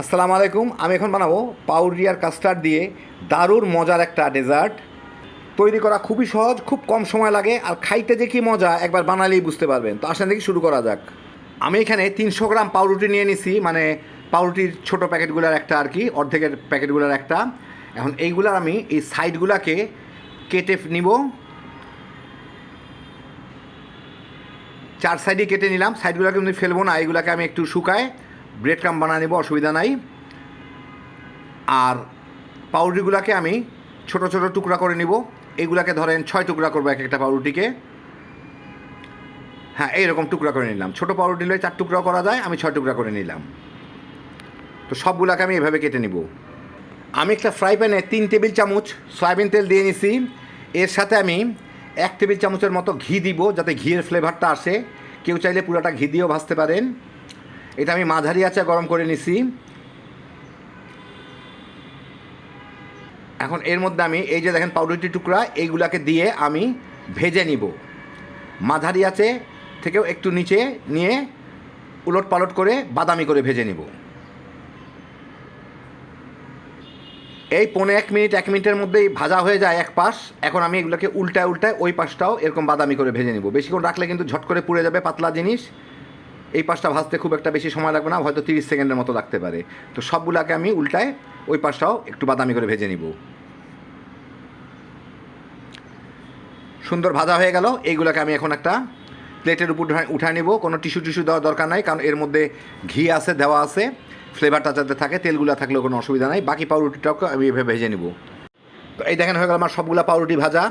আসসালামু আলাইকুম, আমি এখন বানাবো পাউরুটি আর কাস্টার্ড দিয়ে দারুণ মজার একটা ডেজার্ট। তৈরি করা খুবই সহজ, খুব কম সময় লাগে আর খাইতে যে কি মজা, একবার বানালেই বুঝতে পারবেন। তো আসেন দেখি শুরু করা যাক। আমি এখানে তিনশো গ্রাম পাউরুটি নিয়ে নিছি মানে পাউরুটির ছোট প্যাকেটগুলোর একটা আর কি, অর্ধেকের প্যাকেটগুলোর একটা। এখন এইগুলার আমি এই সাইডগুলোকে কেটে নিব। চার সাইডে কেটে নিলাম, সাইডগুলোকে কিন্তু ফেলব না, এগুলোকে আমি একটু শুকায় ব্রেড ক্রাম বানিয়ে নেব, অসুবিধা নাই। আর পাউরুটিগুলোকে আমি ছোট ছোট টুকরা করে নিব। এইগুলাকে ধরেন ছয় টুকরা করব এক একটা পাউরুটিকে। হ্যাঁ এইরকম টুকরা করে নিলাম। ছোটো পাউরুটি হলে চার টুকরা করা যায়, আমি ছয় টুকরা করে নিলাম। তো সবগুলোকে আমি এভাবে কেটে নিব। আমি একটা ফ্রাই প্যানে তিন টেবিল চামচ সয়াবিন তেল দিয়ে নিছি। এর সাথে আমি এক টেবিল চামচের মতো ঘি দিব, যাতে ঘিয়ের ফ্লেভারটা আসে। কেউ চাইলে পুরোটা ঘি দিয়েও ভাজতে পারেন। এটা আমি মাঝারি আঁচে গরম করে নিছি। এখন এর মধ্যে আমি এই যে দেখেন পাউরুটি টুকরা, এইগুলাকে দিয়ে আমি ভেজে নিব। মাঝারি আছে থেকেও একটু নিচে নিয়ে উলট পালট করে বাদামি করে ভেজে নিব। এই পনেরো এক মিনিট, এক মিনিটের মধ্যেই ভাজা হয়ে যায় এক পাশ। এখন আমি এগুলোকে উল্টায় উল্টায় ওই পাশটাও এরকম বাদামি করে ভেজে নিব। বেশিক্ষণ রাখলে কিন্তু ঝট করে পুড়ে যাবে পাতলা জিনিস। এই পাশটা ভাজতে খুব একটা বেশি সময় লাগবে না, হয়তো তিরিশ সেকেন্ডের মতো লাগতে পারে। তো সবগুলোকে আমি উল্টায় ওই পাশটাও একটু বাদামি করে ভেজে নিব। সুন্দর ভাজা হয়ে গেল। এইগুলোকে আমি এখন একটা প্লেটের উপর উঠায় নিব। কোনো টিস্যু টিস্যু দেওয়ার দরকার নাই, কারণ এর মধ্যে ঘি আছে, দেওয়া আছে। ফ্লেভারটা যাতে থাকে, তেলগুলো থাকলেও কোনো অসুবিধা নাই। বাকি পাউরুটিটাকে আমি এভাবে ভেজে নিব। তো এই দেখেন হয়ে গেল আমার সবগুলো পাউরুটি ভাজা।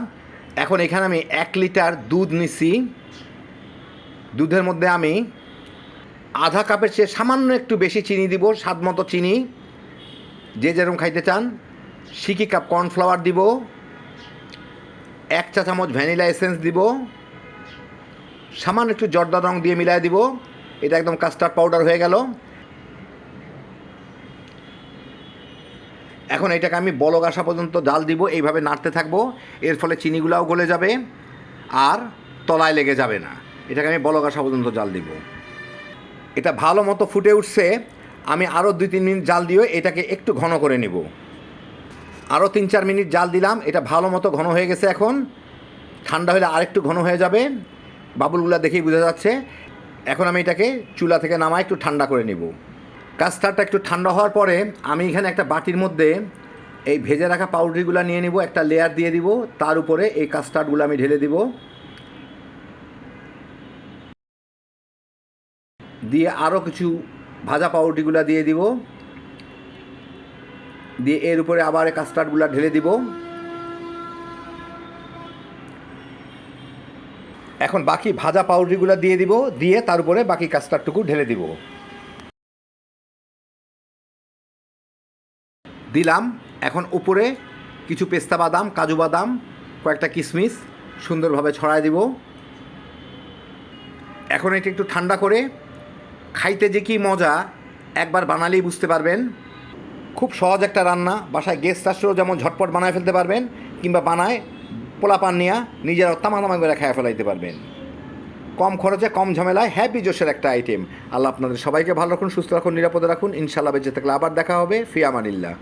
এখন এখানে আমি এক লিটার দুধ নিছি। দুধের মধ্যে আমি আধা কাপের চেয়ে সামান্য একটু বেশি চিনি দিব, স্বাদ মতো চিনি। যে যেরকম খাইতে চান, সিকি কাপ কর্নফ্লাওয়ার দিব, এক চা চামচ ভ্যানিলা এসেন্স দিব, সামান্য একটু জর্দা রং দিয়ে মিলাই দিব, এটা একদম কাস্টার্ড পাউডার হয়ে গেল। এখন এটাকে আমি বলক আসা পর্যন্ত জাল দিব, এইভাবে নাড়তে থাকব, এর ফলে চিনিগুলাও গলে যাবে, আর তলায় লেগে যাবে না। এটাকে আমি বলক আসা পর্যন্ত জাল দিব। এটা ভালো মতো ফুটে উঠছে, আমি আরও দুই তিন মিনিট জাল দিয়ে এটাকে একটু ঘন করে নিব। আরও তিন চার মিনিট জাল দিলাম, এটা ভালো মতো ঘন হয়ে গেছে এখন। ঠান্ডা হলে আরেকটু ঘন হয়ে যাবে, বাবুলগুলো দেখেই বোঝা যাচ্ছে। এখন আমি এটাকে চুলা থেকে নামা একটু ঠান্ডা করে নিব। কাস্টার্ডটা একটু ঠান্ডা হওয়ার পরে আমি এখানে একটা বাটির মধ্যে এই ভেজে রাখা পাউডারগুলো নিয়ে নিব, একটা লেয়ার দিয়ে দিব, তার উপরে এই কাস্টার্ডগুলো আমি ঢেলে দিব। দিয়ে আরও কিছু ভাজা পাউরুটিগুলো দিয়ে দিব। দিয়ে এর উপরে আবার কাস্টার্ডগুলো ঢেলে দিব। এখন বাকি ভাজা পাউরুটিগুলো দিয়ে দিব, দিয়ে তার উপরে বাকি কাস্টার্ডটুকু ঢেলে দিব। দিলাম। এখন উপরে কিছু পেস্তা বাদাম, কাজু বাদাম, কয়েকটা কিশমিশ সুন্দরভাবে ছড়ায় দিব। এখন এটা একটু ঠান্ডা করে খাইতে যে কি মজা, একবার বানালেই বুঝতে পারবেন। খুব সহজ একটা রান্না, বাসায় গেস্ট আসলেও যেমন ঝটপট বানায় ফেলতে পারবেন, কিংবা বানায় পোলা পান নিয়ে নিজেরা তামাতামা করে খেয়ে ফেলাইতে পারবেন। কম খরচে, কম ঝামেলায় হ্যাপি জোশের একটা আইটেম আল্লাহ আপনাদের সবাইকে ভালো রাখুন, সুস্থ রাখুন, নিরাপদে রাখুন। ইনশাল্লাহ বেঁচে থাকলে আবার দেখা হবে। ফিয়ামানিল্লাহ।